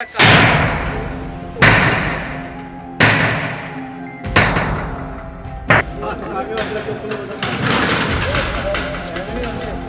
আচ্ছা আমি আপনাকে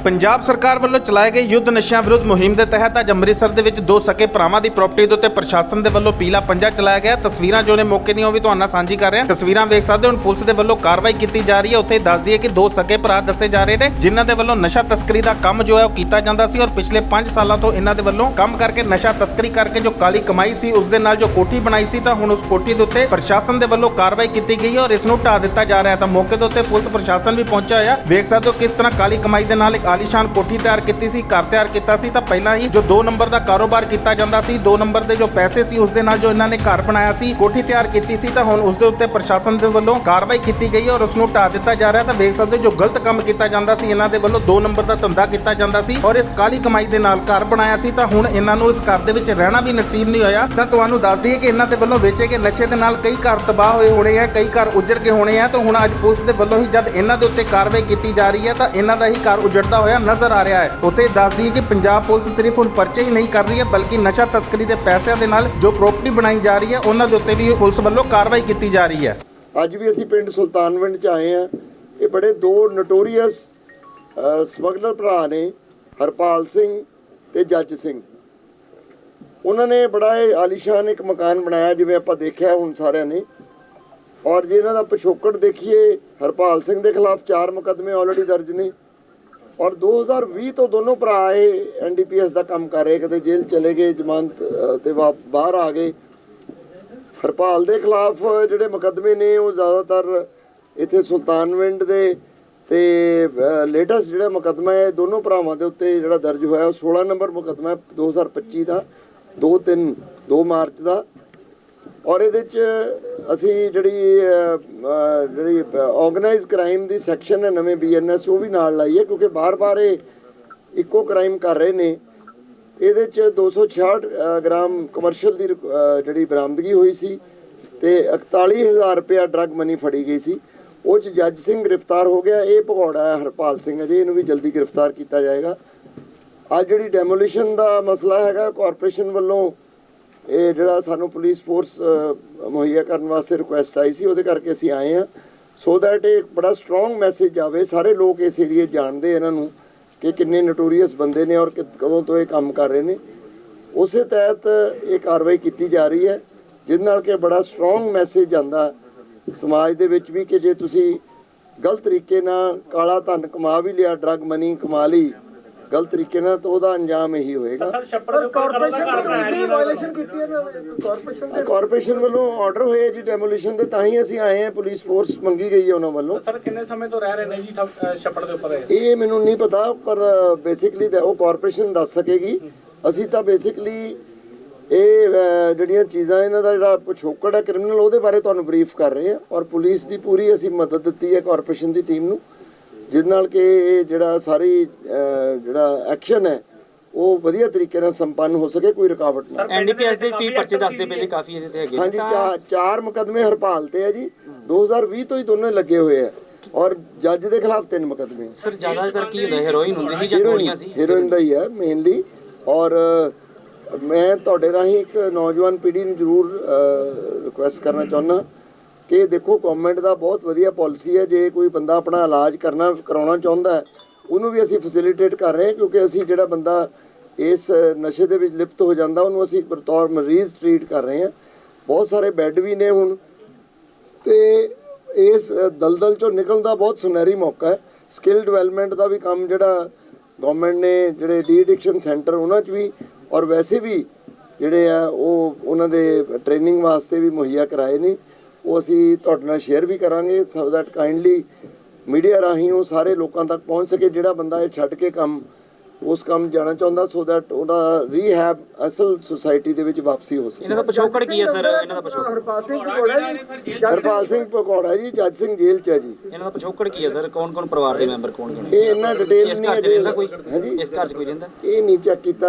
ਪੰਜਾਬ ਸਰਕਾਰ ਵੱਲੋਂ ਚਲਾਏ ਗਏ ਯੁੱਧ ਨਸ਼ਿਆਂ ਵਿਰੁੱਧ ਮੁਹਿੰਮ ਦੇ ਤਹਿਤ ਅੱਜ ਅੰਮ੍ਰਿਤਸਰ ਦੇ ਵਿੱਚ ਦੋ ਸਕੇ ਭਰਾਵਾਂ ਦੀ ਪ੍ਰਾਪਰਟੀ ਦੇ ਉੱਤੇ ਪ੍ਰਸ਼ਾਸਨ ਦੇ ਵੱਲੋਂ ਪੀਲਾ ਪੰਜਾ ਚਲਾਇਆ ਗਿਆ। ਤਸਵੀਰਾਂ ਜੋ ਨੇ ਮੌਕੇ ਦੀਆਂ ਉਹ ਵੀ ਤੁਹਾਨੂੰ ਨਾਲ ਸਾਂਝੀ ਕਰ ਰਹੇ। ਹਾਂ ਤਸਵੀਰਾਂ ਵੇਖ ਸਕਦੇ ਹੋ, ਹੁਣ ਪੁਲਿਸ ਦੇ ਵੱਲੋਂ ਕਾਰਵਾਈ ਕੀਤੀ ਜਾ ਰਹੀ ਹੈ। ਉੱਥੇ ਦੱਸ ਦਈਏ ਕਿ ਦੋ ਸਕੇ ਭਰਾ ਦੱਸੇ ਜਾ ਰਹੇ ਨੇ, ਜਿਨ੍ਹਾਂ ਦੇ ਵੱਲੋਂ ਨਸ਼ਾ ਤਸਕਰੀ ਦਾ ਕੰਮ ਜੋ ਹੈ ਉਹ ਕੀਤਾ ਜਾਂਦਾ ਸੀ ਔਰ ਪਿਛਲੇ 5 ਸਾਲਾਂ ਤੋਂ ਇਹਨਾਂ ਦੇ ਵੱਲੋਂ ਕੰਮ ਕਰਕੇ ਨਸ਼ਾ ਤਸਕਰੀ ਕਰਕੇ ਜੋ ਕਾਲੀ ਕਮਾਈ ਸੀ, ਉਸ ਦੇ ਨਾਲ ਜੋ ਕੋਠੀ ਬਣਾਈ ਸੀ, ਤਾਂ ਹੁਣ ਉਸ ਕੋਠੀ ਦੇ ਉੱਤੇ ਪ੍ਰਸ਼ਾਸਨ ਦੇ ਵੱਲੋਂ ਕਾਰਵਾਈ ਕੀਤੀ ਗਈ ਹੈ ਔਰ ਇਸ ਨੂੰ ਢਾ ਦਿੱਤਾ ਜਾ ਰਿਹਾ ਤਾਂ ਮੌਕੇ ਦੇ ਉੱਤੇ ਪੁਲਿਸ ਪ੍ਰਸ਼ਾਸਨ ਵੀ ਪਹੁੰਚਿਆ ਹੋਇਆ ਵੇਖ ਸਕਦੇ ਹੋ ਕਿਸ ਤਰ੍ਹਾਂ ਕਾਲੀ ਕਮਾਈ ਦੇ ਨਾਲ ਇੱਕ ਆਲੀਸ਼ਾਨ ਕੋਠੀ ਤਿਆਰ ਕੀਤੀ ਸੀ, ਘਰ ਤਿਆਰ ਕੀਤਾ ਸੀ, ਤਾਂ ਪਹਿਲਾਂ ਹੀ ਜੋ 2 ਨੰਬਰ ਦਾ ਕਾਰੋਬਾਰ ਕੀਤਾ ਜਾਂਦਾ ਸੀ 2 ਨੰਬਰ ਦੇ ਜੋ ਪੈਸੇ ਸੀ, ਉਸ ਦੇ ਨਾਲ ਜੋ ਇਹਨਾਂ ਨੇ ਘਰ ਬਣਾਇਆ ਸੀ, ਕੋਠੀ ਤਿਆਰ ਕੀਤੀ ਸੀ, ਤਾਂ ਹੁਣ ਉਸ ਦੇ ਉੱਤੇ ਪ੍ਰਸ਼ਾਸਨ ਦੇ ਵੱਲੋਂ ਕਾਰਵਾਈ ਕੀਤੀ ਗਈ ਔਰ ਉਸ ਨੂੰ ਢਾ ਦਿੱਤਾ ਜਾ ਰਿਹਾ ਤਾਂ ਵੇਖ ਸਕਦੇ ਜੋ ਗਲਤ ਕੰਮ ਕੀਤਾ ਜਾਂਦਾ ਸੀ, ਇਹਨਾਂ ਦੇ ਵੱਲੋਂ 2 ਨੰਬਰ ਦਾ ਧੰਦਾ ਕੀਤਾ ਜਾਂਦਾ ਸੀ ਔਰ ਇਸ ਕਾਲੀ ਕਮਾਈ ਦੇ ਨਾਲ ਘਰ ਬਣਾਇਆ ਸੀ, ਤਾਂ ਹੁਣ ਇਹਨਾਂ ਨੂੰ ਇਸ ਘਰ ਦੇ ਵਿੱਚ ਰਹਿਣਾ ਵੀ ਨਸੀਬ ਨਹੀਂ ਹੋਇਆ। ਤਾਂ ਤੁਹਾਨੂੰ ਦੱਸ ਦਈਏ ਕਿ ਇਹਨਾਂ ਦੇ ਵੱਲੋਂ ਵੇਚੇ ਗਏ ਨਸ਼ੇ ਦੇ ਨਾਲ ਕਈ ਘਰ ਤਬਾਹ ਹੋਏ ਹੋਣੇ ਆ, ਕਈ ਘਰ ਉਜੜ ਕੇ ਹੋਣੇ ਆ, ਤਾਂ ਹੁਣ ਅੱਜ ਪੁਲਿਸ ਦੇ ਵੱਲੋਂ ਹੀ ਜਦ ਇਹਨਾਂ ਦੇ ਉੱਤੇ ਕਾਰਵਾਈ ਕੀਤੀ ਜਾ ਰਹੀ ਹੈ, ਤਾਂ ਇਹਨਾਂ ਦਾ ਹੀ ਘਰ ਉਜੜਦਾ ਹੋਇਆ ਨਜ਼ਰ ਆ ਰਿਹਾ ਹੈ। ਉੱਥੇ ਦੱਸ ਦਈਏ ਕਿ ਪੰਜਾਬ ਪੁਲਿਸ ਸਿਰਫ ਹੁਣ ਪਰਚੇ ਹੀ ਨਹੀਂ ਕਰ ਰਹੀ ਹੈ, ਬਲਕਿ ਨਸ਼ਾ ਤਸਕਰੀ ਦੇ ਪੈਸਿਆਂ ਦੇ ਨਾਲ ਜੋ ਪ੍ਰਾਪਰਟੀ ਬਣਾਈ ਜਾ ਰਹੀ ਹੈ, ਉਹਨਾਂ ਦੇ ਉੱਤੇ ਵੀ ਪੁਲਿਸ ਵੱਲੋਂ ਕਾਰਵਾਈ ਕੀਤੀ ਜਾ ਰਹੀ ਹੈ। ਅੱਜ ਵੀ ਅਸੀਂ ਪਿੰਡ ਸੁਲਤਾਨਵਿੰਡ ਚ ਆਏ ਆ ਇਹ ਬੜੇ ਦੋ ਨਟੋਰੀਅਸ ਸਮਗਲਰ ਭਰਾ ਨੇ, ਹਰਪਾਲ ਸਿੰਘ ਤੇ ਜੱਜ ਸਿੰਘ। ਉਹਨਾਂ ਨੇ ਬੜਾ ਆਲੀਸ਼ਾਨ ਇੱਕ ਮਕਾਨ ਬਣਾਇਆ, ਜਿਵੇਂ ਆਪਾਂ ਦੇਖਿਆ ਹੁਣ ਸਾਰਿਆਂ ਨੇ। ਔਰ ਜੇ ਇਹਨਾਂ ਦਾ ਪਿਛੋਕੜ ਦੇਖੀਏ, ਹਰਪਾਲ ਸਿੰਘ ਦੇ ਖਿਲਾਫ ਚਾਰ ਮੁਕੱਦਮੇ ਆਲਰੇਡੀ ਦਰਜ ਨੇ। ਔਰ 2020 ਤੋਂ ਦੋਨੋਂ ਭਰਾ ਇਹ ਐਨਡੀਪੀਐਸ ਦਾ ਕੰਮ ਕਰ ਰਹੇ ਕਦੇ ਜੇਲ੍ਹ ਚਲੇ ਗਏ ਜ਼ਮਾਨਤ ਅ, ਤੇ ਵਾ- ਬਾਹਰ ਆ ਗਏ। ਹਰਪਾਲ ਦੇ ਖਿਲਾਫ ਜਿਹੜੇ ਮੁਕੱਦਮੇ ਨੇ ਉਹ ਜ਼ਿਆਦਾਤਰ ਇੱਥੇ ਸੁਲਤਾਨਵਿੰਡ ਦੇ ਤੇ ਲੇਟੈਸਟ ਜਿਹੜਾ ਮੁਕੱਦਮਾ ਹੈ ਦੋਨੋਂ ਭਰਾਵਾਂ ਦੇ ਉੱਤੇ ਜਿਹੜਾ ਦਰਜ ਹੋਇਆ ਉਹ 16 ਨੰਬਰ ਮੁਕੱਦਮਾ ਹੈ 2025 ਦਾ 2 3 2 ਮਾਰਚ ਦਾ। ਔਰ ਇਹਦੇ ਚ ਅਸੀਂ ਜਿਹੜੀ ਜਿਹੜੀ ਆਰਗੇਨਾਈਜ਼ ਕ੍ਰਾਈਮ ਦੀ ਸੈਕਸ਼ਨ ਹੈ ਨਵੇਂ ਬੀਐਨਐਸ ਉਹ ਵੀ ਨਾਲ ਲਾਈ ਹੈ ਕਿਉਂਕਿ ਬਾਰ-ਬਾਰ ਇਹ ਇੱਕੋ ਕ੍ਰਾਈਮ ਕਰ ਰਹੇ ਨੇ। ਇਹਦੇ ਚ 266 ਅ, ਗ੍ਰਾਮ ਕਮਰਸ਼ੀਅਲ ਦੀ ਜਿਹੜੀ ਬਰਾਮਦਗੀ ਹੋਈ ਸੀ ਤੇ 41000 ਰੁਪਇਆ ਡਰੱਗ ਮਨੀ ਫੜੀ ਗਈ ਸੀ। ਉਹ ਚ ਜੱਜ ਸਿੰਘ ਗ੍ਰਿਫਤਾਰ ਹੋ ਗਿਆ। ਇਹ ਭਗੌੜਾ ਹੈ ਹਰਪਾਲ ਸਿੰਘ ਅਜੇ ਇਹਨੂੰ ਵੀ ਜਲਦੀ ਗ੍ਰਿਫਤਾਰ ਕੀਤਾ ਜਾਏਗਾ। ਅੱਜ ਜਿਹੜੀ ਡੈਮੋਲੀਸ਼ਨ ਦਾ ਮਸਲਾ ਹੈਗਾ ਕਾਰਪੋਰੇਸ਼ਨ ਵੱਲੋਂ ਇਹ ਜਿਹੜਾ ਸਾਨੂੰ ਪੁਲਿਸ ਫੋਰਸ ਮੁਹੱਈਆ ਕਰਨ ਵਾਸਤੇ ਰਿਕੁਐਸਟ ਆਈ ਸੀ, ਉਹਦੇ ਕਰਕੇ ਅਸੀਂ ਆਏ ਆ ਸੋ ਦੈਟ ਇਹ ਬੜਾ ਸਟਰੋਂਗ ਮੈਸੇਜ ਆਵੇ। ਸਾਰੇ ਲੋਕ ਇਸ ਏਰੀਏ ਜਾਣਦੇ ਇਹਨਾਂ ਨੂੰ ਕਿ ਕਿੰਨੇ ਨਟੋਰੀਅਸ ਬੰਦੇ ਨੇ ਔਰ ਕਿ- ਕਦੋਂ ਤੋਂ ਇਹ ਕੰਮ ਕਰ ਰਹੇ ਨੇ। ਉਸੇ ਤਹਿਤ ਇਹ ਕਾਰਵਾਈ ਕੀਤੀ ਜਾ ਰਹੀ ਹੈ, ਜਿਹਦੇ ਨਾਲ ਕਿ ਬੜਾ ਸਟਰੋਂਗ ਮੈਸੇਜ ਜਾਂਦਾ ਸਮਾਜ ਦੇ ਵਿੱਚ ਵੀ ਕਿ ਜੇ ਤੁਸੀਂ ਗਲਤ ਤਰੀਕੇ ਨਾਲ ਕਾਲਾ ਧਨ ਕਮਾ ਵੀ ਲਿਆ ਡਰੱਗ ਮਨੀ ਕਮਾ ਲਈ ਗਲਤ ਤਰੀਕੇ ਨਾਲ ਤਾਂ ਉਹਦਾ ਅੰਜਾਮ ਇਹੀ ਹੋਏਗਾ। ਸਰ ਛੱਪੜ ਦੇ ਉੱਪਰ ਕਾਰਪੋਰੇਸ਼ਨ ਦੀ ਵਾਇਲੇਸ਼ਨ ਕੀਤੀ ਹੈ ਕਾਰਪੋਰੇਸ਼ਨ ਕਾਰਪੋਰੇਸ਼ਨ ਵੱਲੋਂ ਆਰਡਰ ਹੋਏ ਜੀ ਡੈਮੋਲੀਸ਼ਨ ਦੇ ਤਾਂ ਹੀ ਅਸੀਂ ਆਏ ਹਾਂ ਪੁਲਿਸ ਫੋਰਸ ਮੰਗੀ ਗਈ ਹੈ ਉਹਨਾਂ ਵੱਲੋਂ। ਸਰ ਕਿੰਨੇ ਸਮੇਂ ਤੋਂ ਰਹਿ ਰਹੇ ਨੇ ਜੀ ਛੱਪੜ ਦੇ ਉੱਪਰ ਇਹ? ਮੈਨੂੰ ਨਹੀਂ ਪਤਾ ਪਰ ਬੇਸਿਕਲੀ ਉਹ ਕਾਰਪੋਰੇਸ਼ਨ ਦੱਸ ਸਕੇਗੀ। ਅਸੀਂ ਤਾਂ ਬੇਸਿਕਲੀ ਇਹ ਜਿਹੜੀਆਂ ਚੀਜ਼ਾਂ ਇਹਨਾਂ ਦਾ ਜਿਹੜਾ ਪਿਛੋਕੜ ਹੈ ਕ੍ਰਿਮੀਨਲ ਉਹਦੇ ਬਾਰੇ ਤੁਹਾਨੂੰ ਬਰੀਫ ਕਰ ਰਹੇ ਹਾਂ। ਔਰ ਪੁਲਿਸ ਦੀ ਪੂਰੀ ਅਸੀਂ ਮਦਦ ਦਿੱਤੀ ਹੈ ਕਾਰਪੋਰੇਸ਼ਨ ਦੀ ਟੀਮ ਨੂੰ। ਜਿਹਦੇ ਨਾਲ ਕਿ ਇਹ ਜਿਹੜਾ ਸਾਰੀ ਜਿਹੜਾ ਐਕਸ਼ਨ ਹੈ ਉਹ ਵਧੀਆ ਤਰੀਕੇ ਨਾਲ ਸੰਪੰਨ ਹੋ ਸਕੇ ਕੋਈ ਰੁਕਾਵਟ ਨਾ। ਐਨਡੀਪੀਐਸ ਦੇ ਤੁਸੀਂ ਪਰਚੇ ਦੱਸਦੇ ਜੀ ਕਾਫੀ ਇਹਦੇ ਤੇ ਹੈਗੇ ਹਾਂਜੀ ਚਾਰ ਮੁਕਦਮੇ ਹਰਪਾਲ ਤੇ ਹੈ ਜੀ। 2020 ਤੋਂ ਹੀ ਦੋਨੋਂ ਲੱਗੇ ਹੋਏ ਆ। ਔਰ ਜੱਜ ਦੇ ਖਿਲਾਫ ਤਿੰਨ ਮੁਕਦਮੇ। ਸਰ ਜ਼ਿਆਦਾਤਰ ਕੀ ਹੁੰਦਾ ਹੈਰੋਇਨ ਹੁੰਦੀ ਸੀ ਜਾਂ ਗੋਲੀਆਂ ਸੀ? ਹੀਰੋਇਨ ਦਾ ਹੀ ਹੈ ਮੇਨਲੀ ਔਰ ਮੈਂ ਤੁਹਾਡੇ ਰਾਹੀਂ ਇੱਕ ਨੌਜਵਾਨ ਪੀੜ੍ਹੀ ਨੂੰ ਜ਼ਰੂਰ ਰਿਕੁਐਸਟ ਕਰਨਾ ਚਾਹੁੰਦਾ। ਕਿ ਦੇਖੋ ਗਵਰਨਮੈਂਟ ਦਾ ਬਹੁਤ ਵਧੀਆ ਪਾਲਿਸੀ ਹੈ, ਜੇ ਕੋਈ ਬੰਦਾ ਆਪਣਾ ਇਲਾਜ ਕਰਨਾ, ਕਰਾਉਣਾ ਚਾਹੁੰਦਾ ਹੈ, ਉਹਨੂੰ ਵੀ ਅਸੀਂ ਫੈਸਿਲਿਟੇਟ ਕਰ ਰਹੇ ਹਾਂ, ਕਿਉਂਕਿ ਅਸੀਂ ਜਿਹੜਾ ਬੰਦਾ ਇਸ ਨਸ਼ੇ ਦੇ ਵਿੱਚ ਲਿਪਤ ਹੋ ਜਾਂਦਾ, ਉਹਨੂੰ ਅਸੀਂ ਬਤੌਰ ਮਰੀਜ਼ ਟ੍ਰੀਟ ਕਰ ਰਹੇ ਹਾਂ। ਬਹੁਤ ਸਾਰੇ ਬੈੱਡ ਵੀ ਨੇ ਹੁਣ ਤੇ ਇਸ ਦਲਦਲ ਚੋਂ ਨਿਕਲਣ ਦਾ ਬਹੁਤ ਸੁਨਹਿਰੀ ਮੌਕਾ ਹੈ। ਸਕਿੱਲ ਡਿਵੈਲਪਮੈਂਟ ਦਾ ਵੀ ਕੰਮ ਜਿਹੜਾ ਗਵਰਨਮੈਂਟ ਨੇ, ਜਿਹੜੇ ਡੀ ਐਡਿਕਸ਼ਨ ਸੈਂਟਰ ਉਹਨਾਂ 'ਚ ਵੀ, ਔਰ ਵੈਸੇ ਵੀ ਜਿਹੜੇ ਆ, ਉਹ ਉਹਨਾਂ ਦੇ ਟ੍ਰੇਨਿੰਗ ਵਾਸਤੇ ਵੀ ਮੁਹੱਈਆ ਕਰਾਏ ਨੇ। ਉਹ ਅਸੀਂ ਤੁਹਾਡੇ ਨਾਲ ਸ਼ੇਅਰ ਵੀ ਕਰਾਂਗੇ ਸੋ ਦੈਟ ਕਾਈਂਡਲੀ ਮੀਡੀਆ ਰਾਹੀਂ ਉਹ ਸਾਰੇ ਲੋਕਾਂ ਤੱਕ ਪਹੁੰਚ ਸਕੇ ਜਿਹੜਾ ਬੰਦਾ ਇਹ ਛੱਡ ਕੇ ਕੰਮ ਉਸ ਕੰਮ ਜਾਣਾ ਚਾਹੁੰਦਾ ਸੋ ਦੈਟ ਉਹਦਾ ਰੀਹੈਬ ਅਸਲ ਸੁਸਾਇਟੀ ਦੇ ਵਿੱਚ ਵਾਪਸੀ ਹੋ ਸਕੇ। ਇਹਨਾਂ ਦਾ ਪਿਛੋਕੜ ਕੀ ਹੈ ਸਰ ਇਹਨਾਂ ਦਾ ਪਿਛੋਕੜ? ਹਰਪਾਲ ਸਿੰਘ ਕੋੜਾ ਜੀ। ਹਰਪਾਲ ਸਿੰਘ ਪਕੌੜਾ ਜੀ ਜੱਜ ਸਿੰਘ ਜੇਲ੍ਹ 'ਚ ਹੈ ਜੀ। ਇਹਨਾਂ ਦਾ ਪਿਛੋਕੜ ਕੀ ਹੈ ਸਰ ਕੌਣ ਕੌਣ ਪਰਿਵਾਰ ਦੇ ਮੈਂਬਰ ਕੌਣ ਕੌਣ ਇਹ ਇੰਨਾ ਡਿਟੇਲ ਨਹੀਂ ਹੈ ਹਾਂਜੀ। ਇਸ ਘਰ 'ਚ ਕੋਈ ਰਹਿੰਦਾ? ਇਹ ਨਹੀਂ ਚੈੱਕ ਕੀਤਾ